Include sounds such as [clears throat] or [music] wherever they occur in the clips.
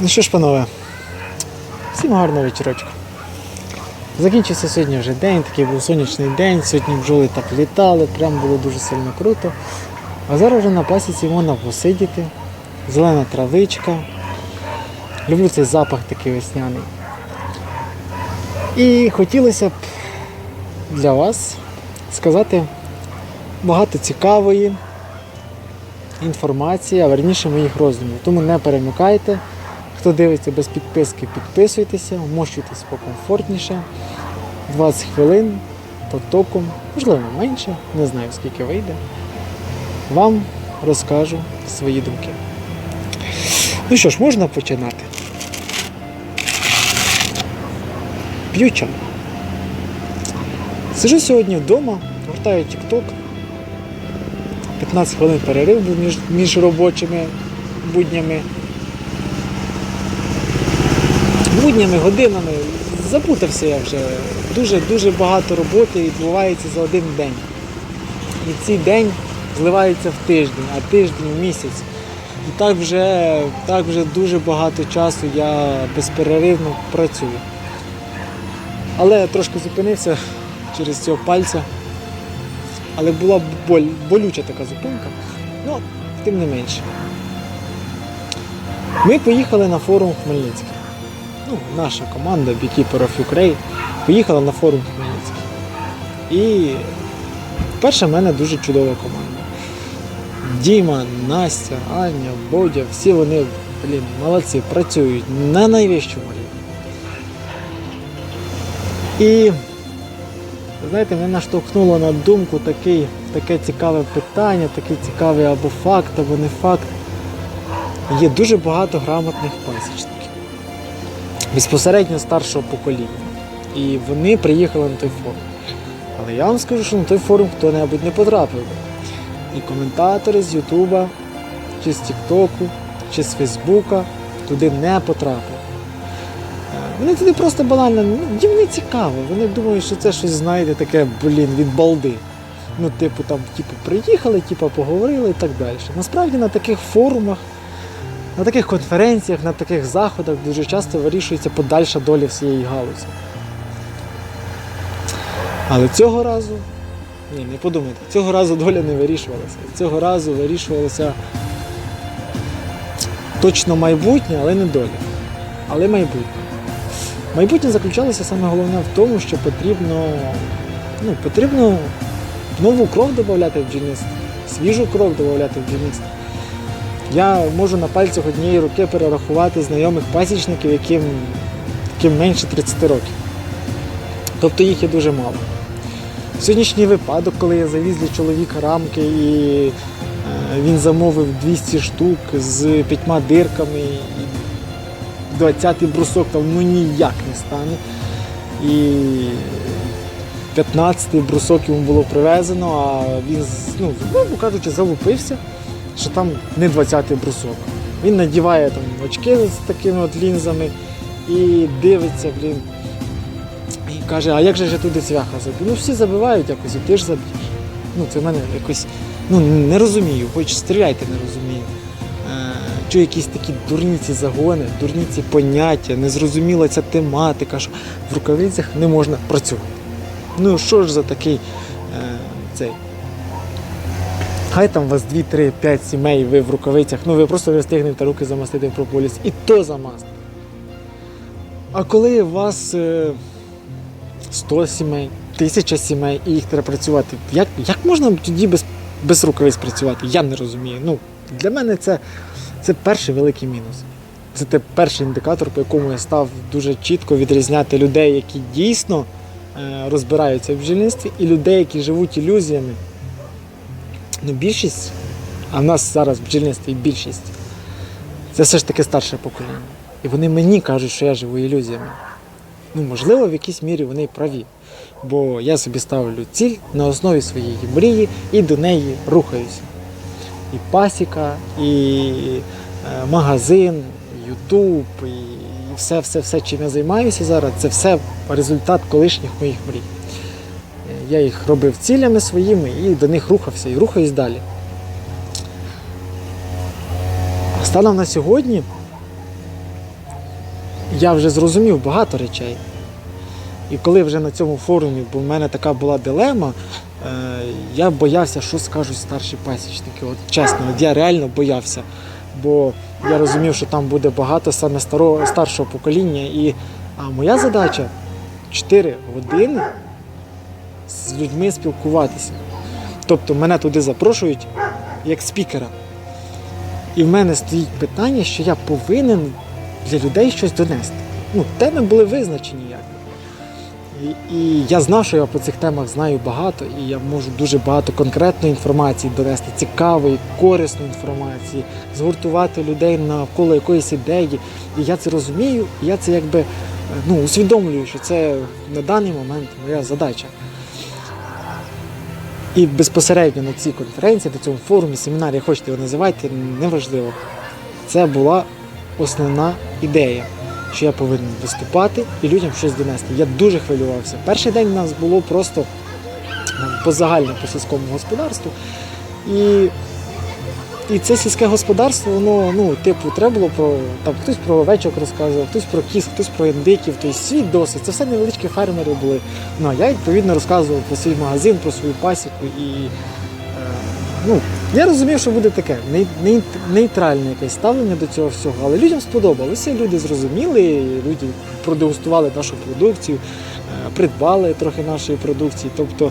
Ну що ж, панове, всім гарного вечорочку. Закінчився сьогодні вже день, такий був сонячний день, сьогодні бджоли так літали, прям було дуже сильно круто. А зараз вже на пасіці можна посидіти, зелена травичка. Люблю цей запах такий весняний. І хотілося б для вас сказати багато цікавої інформації, а верніше моїх роздумів. Тому не перемикайте. Хто дивиться без підписки, підписуйтеся, вмощуйтесь покомфортніше. 20 хвилин потоком, можливо менше, не знаю скільки вийде. Вам розкажу свої думки. Ну що ж, можна починати. П'ю чай. Сижу сьогодні вдома, гортаю TikTok. 15 хвилин перерив був між, між робочими буднями. Буднями, годинами. Запутався я вже. Дуже-дуже багато роботи відбувається за один день. І цей день зливається в тиждень, а тиждень в місяць. І так вже, так вже дуже багато часу я безперервно працюю. Але я трошки зупинився через цього пальця. Але була боль, болюча така зупинка. Ну, тим не менше. Ми поїхали на форум Хмельницький. Ну, наша команда Beekeeper of Ukraine поїхала на форум Хмельницький. І перша в мене дуже чудова команда. Діма, Настя, Аня, Бодя, всі вони, блін, молодці, працюють на найвищому рівні. І знаєте, мене наштовхнуло на думку такий, таке цікаве питання, такий цікавий або факт, або не факт. Є дуже багато грамотних пасічників, безпосередньо старшого покоління. І вони приїхали на той форум. Але я вам скажу, що на той форум хто-небудь не потрапив. І коментатори з Ютуба, чи з Тіктоку, чи з Фейсбука туди не потрапили. Вони туди просто банально, ну, їм не цікаво. Вони думають, що це щось, знаєте, таке, блін, від балди. Ну, типу, там, типу, приїхали, типу, поговорили і так далі. Насправді на таких форумах, на таких конференціях, на таких заходах дуже часто вирішується подальша доля всієї галузі. Але цього разу, ні, не подумайте, цього разу доля не вирішувалася. Цього разу вирішувалося точно майбутнє, але не доля. Але майбутнє. Майбутнє заключалося саме головне в тому, що потрібно, ну, потрібно нову кров додати в бджільництво, свіжу кров додати в бджільництво. Я можу на пальцях однієї руки перерахувати знайомих пасічників, яким, яким менше 30 років. Тобто їх є дуже мало. Сьогоднішній випадок, коли я завіз для чоловіка рамки і е, він замовив 200 штук з п'ятьма дирками, 20-й брусок там ну ніяк не стане. І 15-й брусок йому було привезено, а він, ну, грубо кажучи, залупився, що там не 20-й брусок. Він надіває там очки з такими от лінзами і дивиться, блін. І каже, а як же я туди цвяха заб'ю? Ну всі забивають якось, і ти ж заб'єш. Ну це в мене якось, ну не розумію, хоч стріляйте, не розумію. Чую якісь такі дурні ці загони, дурні ці поняття, незрозуміла ця тематика, що в рукавицях не можна працювати. Ну що ж за такий е, цей. Хай там у вас 2, 3, 5 сімей, ви в рукавицях, ну ви просто не встигнете руки замастити в прополіс. І то замастите. А коли у вас е, 100 сімей, 1000 сімей і їх треба працювати, як, як можна тоді без, без рукавиць працювати? Я не розумію. Ну, для мене це, це перший великий мінус. Це те перший індикатор, по якому я став дуже чітко відрізняти людей, які дійсно е, розбираються в бджільництві, і людей, які живуть ілюзіями. Ну, більшість, а в нас зараз в бджільництві більшість, це все ж таки старше покоління. І вони мені кажуть, що я живу ілюзіями. Ну, можливо, в якійсь мірі вони праві. Бо я собі ставлю ціль на основі своєї мрії і до неї рухаюся. І пасіка, і е, магазин, Ютуб, і все, все, все, чим я займаюся зараз, це все результат колишніх моїх мрій. я їх робив цілями своїми і до них рухався і рухаюсь далі. Станом на сьогодні я вже зрозумів багато речей. І коли вже на цьому форумі, бо в мене така була дилема, е, я боявся, що скажуть старші пасічники. От чесно, от я реально боявся. Бо я розумів, що там буде багато саме старого, старшого покоління. І а моя задача 4 години з людьми спілкуватися. Тобто мене туди запрошують як спікера. І в мене стоїть питання, що я повинен для людей щось донести. Ну, теми були визначені як. І, я знав, що я по цих темах знаю багато, і я можу дуже багато конкретної інформації донести, цікавої, корисної інформації, згуртувати людей навколо якоїсь ідеї. І я це розумію, і я це якби е, ну, усвідомлюю, що це на даний момент моя задача. І безпосередньо на цій конференції, на цьому форумі, семінарі, хочете його називайте, неважливо. Це була основна ідея, що я повинен виступати і людям щось донести. Я дуже хвилювався. Перший день у нас було просто е, по загальному по сільському господарству. І, і це сільське господарство, воно, ну, типу, треба було про там хтось про овечок розказував, хтось про кіз, хтось про індиків, тобто свій досвід. Це все невеличкі фермери були. Ну, а я відповідно розказував про свій магазин, про свою пасіку і. е, Ну, я розумів, що буде таке ней- ней- нейтральне якесь ставлення до цього всього, але людям сподобалося. Люди зрозуміли, люди продегустували нашу продукцію, е, придбали трохи нашої продукції, тобто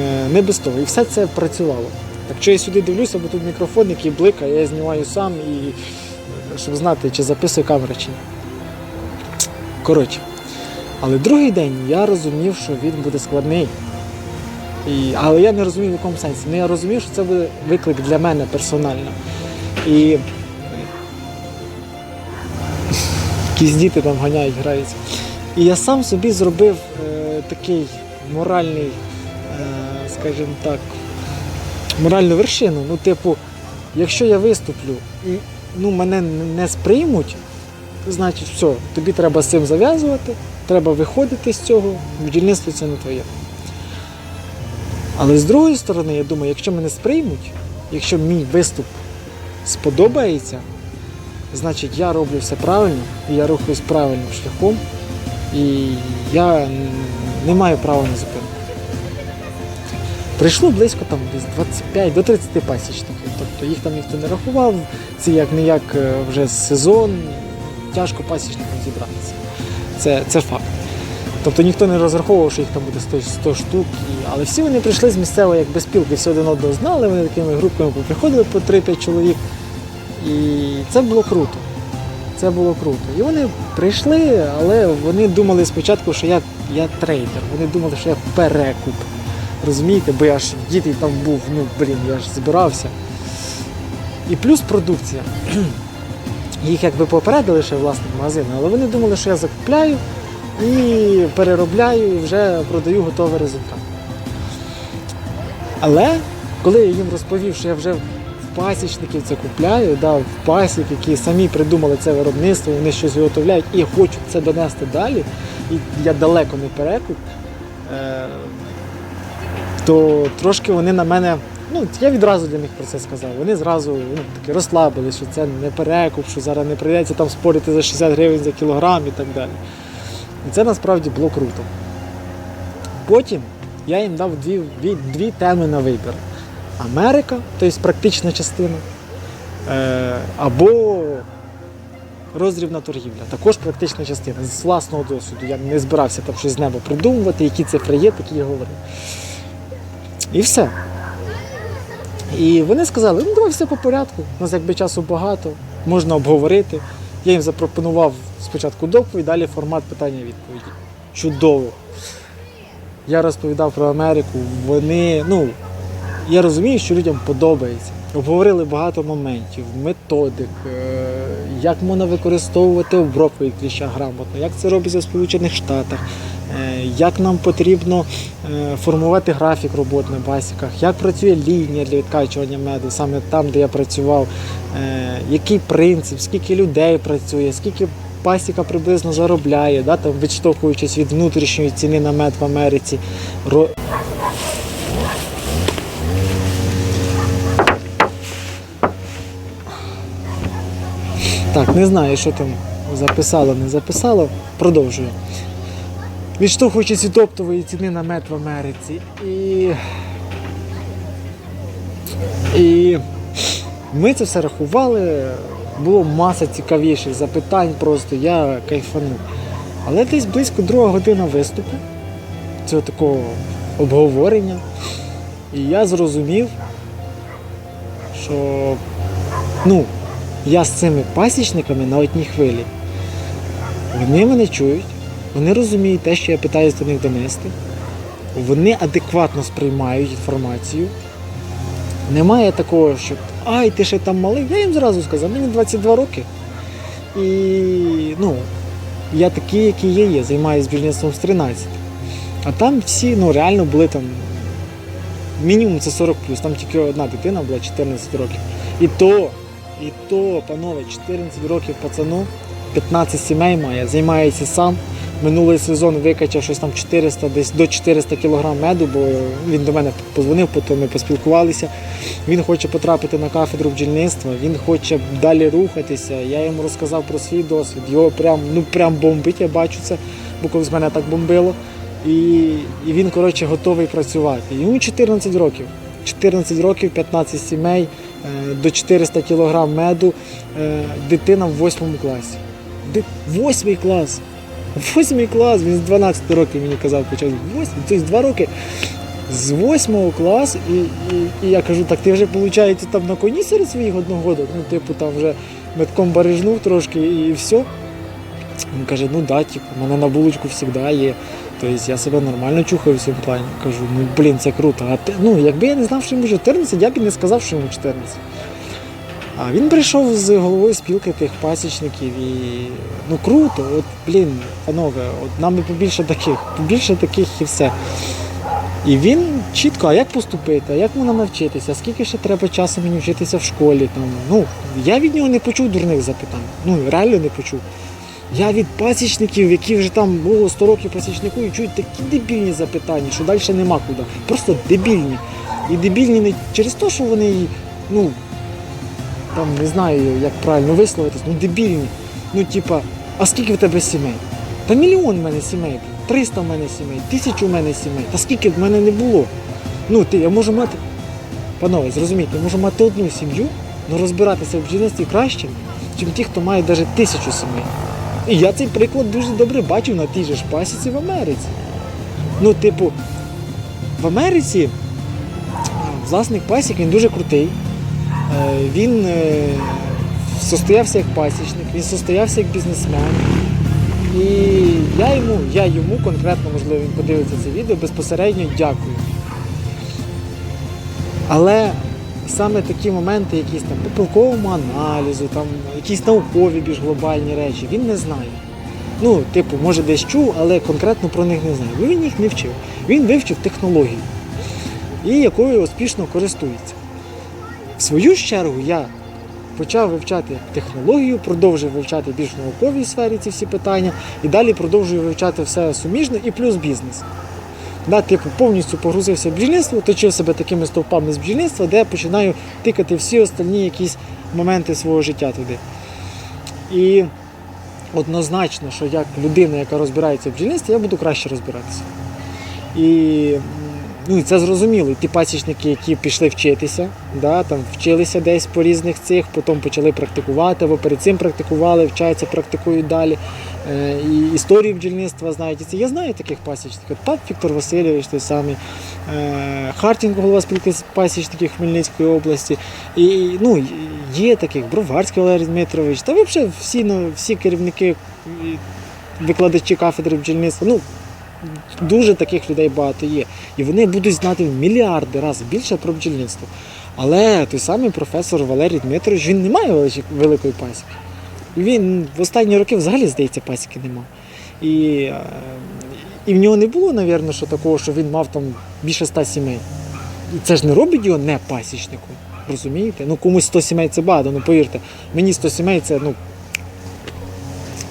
е, не без того. І все це працювало. Так що я сюди дивлюся, бо тут мікрофон, який бликає, я знімаю сам і е, щоб знати, чи записує камера чи ні. Коротше. Але другий день я розумів, що він буде складний. І, але я не розумів в якому сенсі. Ну я розумів, що це буде виклик для мене персонально. І якісь діти там ганяють, граються. І я сам собі зробив е, такий моральний, е, скажімо так, моральну вершину. Ну, типу, якщо я виступлю і ну, мене не сприймуть, значить все, тобі треба з цим зав'язувати, треба виходити з цього, бджільництво це не твоє. Але з другої сторони, я думаю, якщо мене сприймуть, якщо мій виступ сподобається, значить я роблю все правильно, і я рухаюсь правильним шляхом, і я не маю права на зупинку. Прийшло близько там десь 25 до 30 пасічників. Тобто їх там ніхто не рахував, це як не е, вже сезон, тяжко пасічникам зібратися. Це, це факт. Тобто ніхто не розраховував, що їх там буде 100, 100 штук. Але всі вони прийшли з місцевої якби спілки, всі один одного знали, вони такими групами приходили по 3-5 чоловік. І це було круто. Це було круто. І вони прийшли, але вони думали спочатку, що я, я трейдер. Вони думали, що я перекуп. Розумієте, бо я ж діти там був, ну блін, я ж збирався. І плюс продукція. [clears throat] Їх якби попередили ще власник магазину, але вони думали, що я закупляю і переробляю і вже продаю готовий результат. Але коли я їм розповів, що я вже в пасічників це купляю, да, в пасік, які самі придумали це виробництво, вони щось виготовляють і хочуть це донести далі, і я далеко не перекуп, е, то трошки вони на мене. Ну, я відразу для них про це сказав. Вони зразу ну, таки розслабили, що це не перекуп, що зараз не прийдеться там спорити за 60 гривень за кілограм і так далі. І це насправді було круто. Потім я їм дав дві, дві, теми на вибір: Америка, тобто практична частина, е, або роздрібна торгівля, також практична частина. З власного досвіду я не збирався там щось з неба придумувати, які цифри є, такі я говорив. І все. І вони сказали, ну давай все по порядку, у нас якби часу багато, можна обговорити. Я їм запропонував спочатку доповідь, далі формат питання-відповіді. Чудово. Я розповідав про Америку. Вони, ну, я розумію, що людям подобається. Обговорили багато моментів, методик, е, як можна використовувати обробку від кліща грамотно, як це робиться в Сполучених Штатах, е, як нам потрібно е, формувати графік роботи на басіках, як працює лінія для відкачування меду, саме там, де я працював, який принцип, скільки людей працює, скільки пасіка приблизно заробляє, да, там, відштовхуючись від внутрішньої ціни на мед в Америці. Так, не знаю, що там записало, не записало. Продовжую. Відштовхуючись від оптової ціни на мед в Америці. І. І ми це все рахували. Було маса цікавіших запитань, просто я кайфанув. Але десь близько друга година виступу, цього такого обговорення. І я зрозумів, що ну, я з цими пасічниками на одній хвилі. Вони мене чують, вони розуміють те, що я питаюся до них донести. Вони адекватно сприймають інформацію. Немає такого, що ай, ти ще там малий. Я їм зразу сказав, мені 22 роки. І ну, я такий, який є, є, займаюся бджільництвом з 13. А там всі ну, реально були там мінімум це 40 там тільки одна дитина була 14 років. І то, і то, панове, 14 років пацану, 15 сімей має, займається сам. Минулий сезон викачав щось там 400, десь до 400 кг меду, бо він до мене позвонив, потім ми поспілкувалися. Він хоче потрапити на кафедру бджільництва, він хоче далі рухатися. Я йому розказав про свій досвід. Його прям, ну, прям бомбить, я бачу це, бо колись мене так бомбило. І, і він, коротше, готовий працювати. Йому 14 років. 14 років, 15 сімей, е, до 400 кг меду, е, дитина в 8 класі. Восьмий клас. Восьмий клас, він з 12 років мені казав, почав. Тобто 2 роки з 8 класу, і, і, і я кажу, так ти вже виходить там на коні серед своїх одногодок, ну, типу, там вже метком барижнув трошки і все. Він каже, ну да, типу, у мене на булочку завжди є. Тобто я себе нормально чухаю в цьому плані. Кажу, ну блін, це круто. А ти, ну, якби я не знав, що йому 14, я б і не сказав, що йому 14. А він прийшов з головою спілки тих пасічників і ну круто, от блін, панове, от нам би побільше таких, побільше таких і все. І він чітко, а як поступити, а як можна навчитися, скільки ще треба часу мені вчитися в школі. Там, ну, я від нього не почув дурних запитань. Ну, реально не почув. Я від пасічників, які вже там було 100 років пасічнику, і чують такі дебільні запитання, що далі нема куди. Просто дебільні. І дебільні не через те, що вони, ну, там не знаю, як правильно висловитись, ну дебільні. Ну, типа, а скільки в тебе сімей? Та мільйон в мене сімей, 300 в мене сімей, тисячу в мене сімей. Та скільки в мене не було? Ну, ти, я можу мати. Панове, зрозумійте, я можу мати одну сім'ю, але розбиратися в бджільництві краще, ніж ті, хто має навіть тисячу сімей. І я цей приклад дуже добре бачив на тій же ж пасіці в Америці. Ну, типу, в Америці власник пасік він дуже крутий. Е, Він е, состоявся як пасічник, він состоявся як бізнесмен. І я йому, я йому конкретно, можливо, він подивиться це відео, безпосередньо дякую. Але саме такі моменти, якісь там по пилковому аналізу, там якісь наукові більш глобальні речі, він не знає. Ну, типу, може десь чув, але конкретно про них не знає. Він їх не вчив. Він вивчив технологію і якою успішно користується. В свою чергу я почав вивчати технологію, продовжив вивчати більш в науковій сфері ці всі питання, і далі продовжую вивчати все суміжне і плюс бізнес. Да, типу, повністю погрузився в бджільництво, точив себе такими стовпами з бджільництва, де я починаю тикати всі остальні якісь моменти свого життя туди. І однозначно, що як людина, яка розбирається в бджільництві, я буду краще розбиратися. І, ну, і це зрозуміло. Ті пасічники, які пішли вчитися, да, там, вчилися десь по різних цих, потім почали практикувати, або перед цим практикували, вчаться, практикують далі. Е, і історію бджільництва знають. І це я знаю таких пасічників. Пап Віктор Васильович, той самий, е, Хартінг, голова спілки пасічників Хмельницької області. І ну, є таких, Броварський Валерій Дмитрович, та взагалі всі, ну, всі керівники, викладачі кафедри бджільництва. Ну, дуже таких людей багато є. І вони будуть знати в мільярди разів більше про бджільництво. Але той самий професор Валерій Дмитрович, він не має великої пасіки. Він в останні роки взагалі, здається, пасіки не мав. І, е, і в нього не було, напевно, що такого, що він мав там більше ста сімей. І це ж не робить його не пасічником. Розумієте? Ну комусь 100 сімей це багато, ну повірте, мені 100 сімей це ну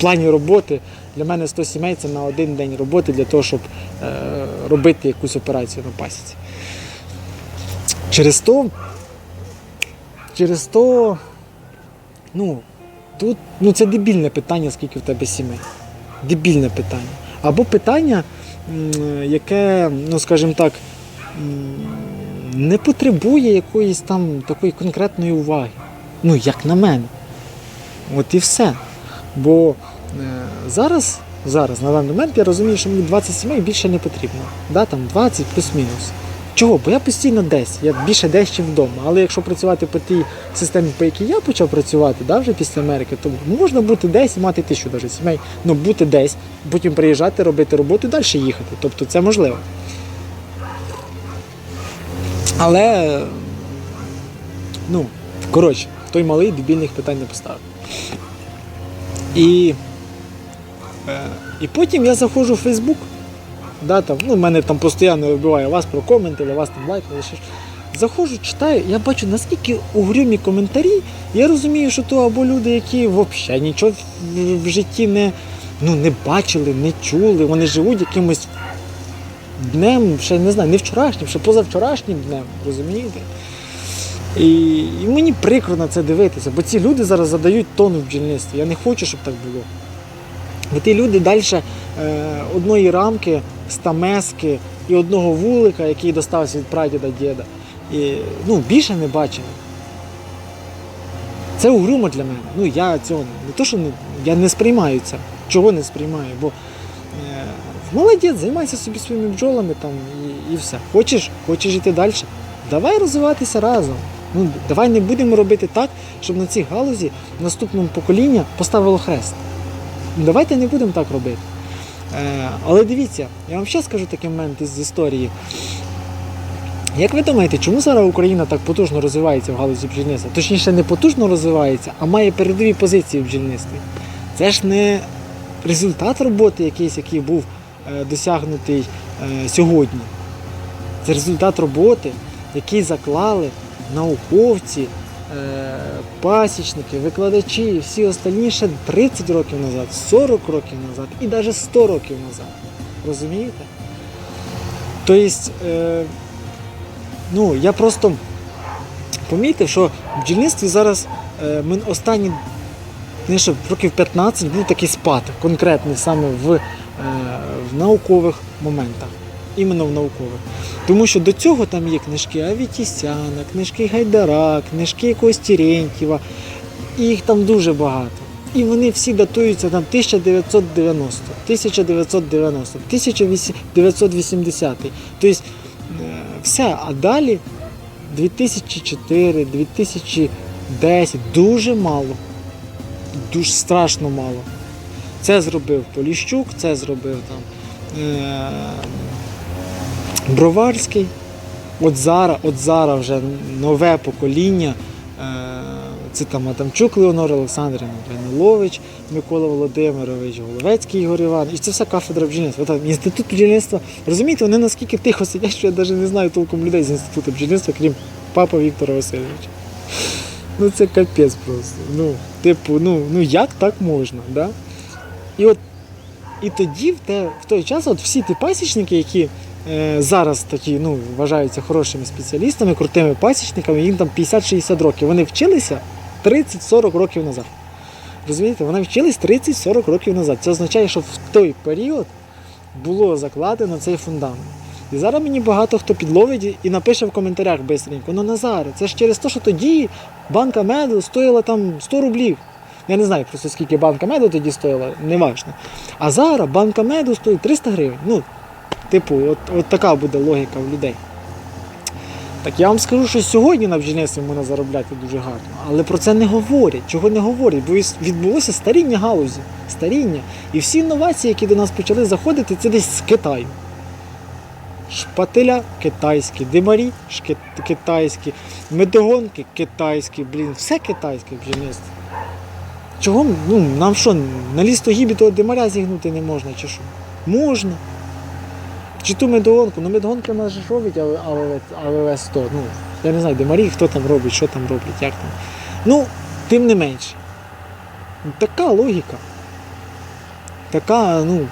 плані роботи для мене 100 сімей це на один день роботи для того, щоб е, робити якусь операцію на пасіці. Через то, через то, ну, тут ну, це дебільне питання, скільки в тебе сімей. Дебільне питання. Або питання, яке, ну скажімо так, не потребує якоїсь там такої конкретної уваги. Ну, як на мене. От і все. Бо зараз, зараз, на даний момент, я розумію, що мені 20 сімей більше не потрібно. Да, там 20 плюс-мінус. Чого? Бо я постійно десь, я більше десь, ніж вдома. Але якщо працювати по тій системі, по якій я почав працювати, да, вже після Америки, то можна бути десь і мати тисячу навіть сімей, ну бути десь, потім приїжджати, робити роботу і далі їхати. Тобто це можливо. Але, ну, коротше, той малий дебільних питань не поставив. І, е, і потім я заходжу в Фейсбук. Да, там, ну, мене там постійно вибиває вас про коменти, вас там лайкали, ж. Заходжу, читаю, я бачу, наскільки угрюмі коментарі. Я розумію, що то або люди, які взагалі нічого в, житті не, ну, не бачили, не чули, вони живуть якимось днем, ще не знаю, не вчорашнім, ще позавчорашнім днем, розумієте? І, і мені прикро на це дивитися, бо ці люди зараз задають тону в бджільництві. Я не хочу, щоб так було. Бо ті люди далі е, одної рамки, стамески і одного вулика, який достався від прадіда діда, і, ну, більше не бачили. Це угрумо для мене. Ну, я цього не то, що не, я не сприймаю це. Чого не сприймаю? Бо е, молодець, займайся собі своїми бджолами там і, і все. Хочеш, хочеш йти далі? Давай розвиватися разом. Ну, давай не будемо робити так, щоб на цій галузі наступному покоління поставило хрест. Ну, Давайте не будемо так робити. Е, але дивіться, я вам ще скажу такий момент із історії. Як ви думаєте, чому зараз Україна так потужно розвивається в галузі бджільництва? Точніше, не потужно розвивається, а має передові позиції в бджільництві. Це ж не результат роботи якийсь, який був е, досягнутий е, сьогодні. Це результат роботи, який заклали науковці, пасічники, викладачі і всі остальні ще 30 років назад, 40 років назад і навіть 100 років назад. Розумієте? Тобто, е, ну, я просто помітив, що в бджільництві зараз е, ми останні не що, років 15 був такий спад конкретний саме в, е, в наукових моментах. Іменно в наукових. Тому що до цього там є книжки Авітісяна, книжки Гайдара, книжки якогось Терентьєва. І їх там дуже багато. І вони всі датуються там 1990, 1990, 1980. Тобто е, все, а далі 2004, 2010 дуже мало. Дуже страшно мало. Це зробив Поліщук, це зробив там е- Броварський. От зараз, от зараз вже нове покоління. Е- це там Атамчук Леонор Олександрівна, Данилович, Микола Володимирович, Головецький Ігор Іванович. І це все кафедра бджільництва. Там інститут бджільництва. Розумієте, вони наскільки тихо сидять, що я навіть не знаю толком людей з інституту бджільництва, крім папа Віктора Васильовича. Ну це капець просто. Ну, типу, ну, ну як так можна? Да? І от і тоді, в, те, в той час, от всі ті пасічники, які зараз такі, ну, вважаються хорошими спеціалістами, крутими пасічниками, їм там 50-60 років. Вони вчилися 30-40 років назад. Розумієте, вони вчились 30-40 років назад. Це означає, що в той період було закладено цей фундамент. І зараз мені багато хто підловить і напише в коментарях бистренько, ну Назаре, це ж через те, що тоді банка меду стоїла там 100 рублів. Я не знаю просто скільки банка меду тоді стоїла, не важно. А зараз банка меду стоїть 300 гривень. Ну, типу, от, от така буде логіка в людей. Так я вам скажу, що сьогодні на бджільництві можна заробляти дуже гарно, але про це не говорять. Чого не говорять? Бо відбулося старіння галузі, старіння. І всі інновації, які до нас почали заходити, це десь з Китаю. Шпателя китайські, димарі китайські, медогонки китайські, блін, все китайське бджільництво. Чого ну, нам що, на лісто гібі того димаря зігнути не можна, чи що? Можна. Чи ту медогонку? Ну медогонки в нас ж робить АВВ 100. Ну, я не знаю, Де Марії, хто там робить, що там роблять, як там. Ну, тим не менше. Така логіка. така, ну,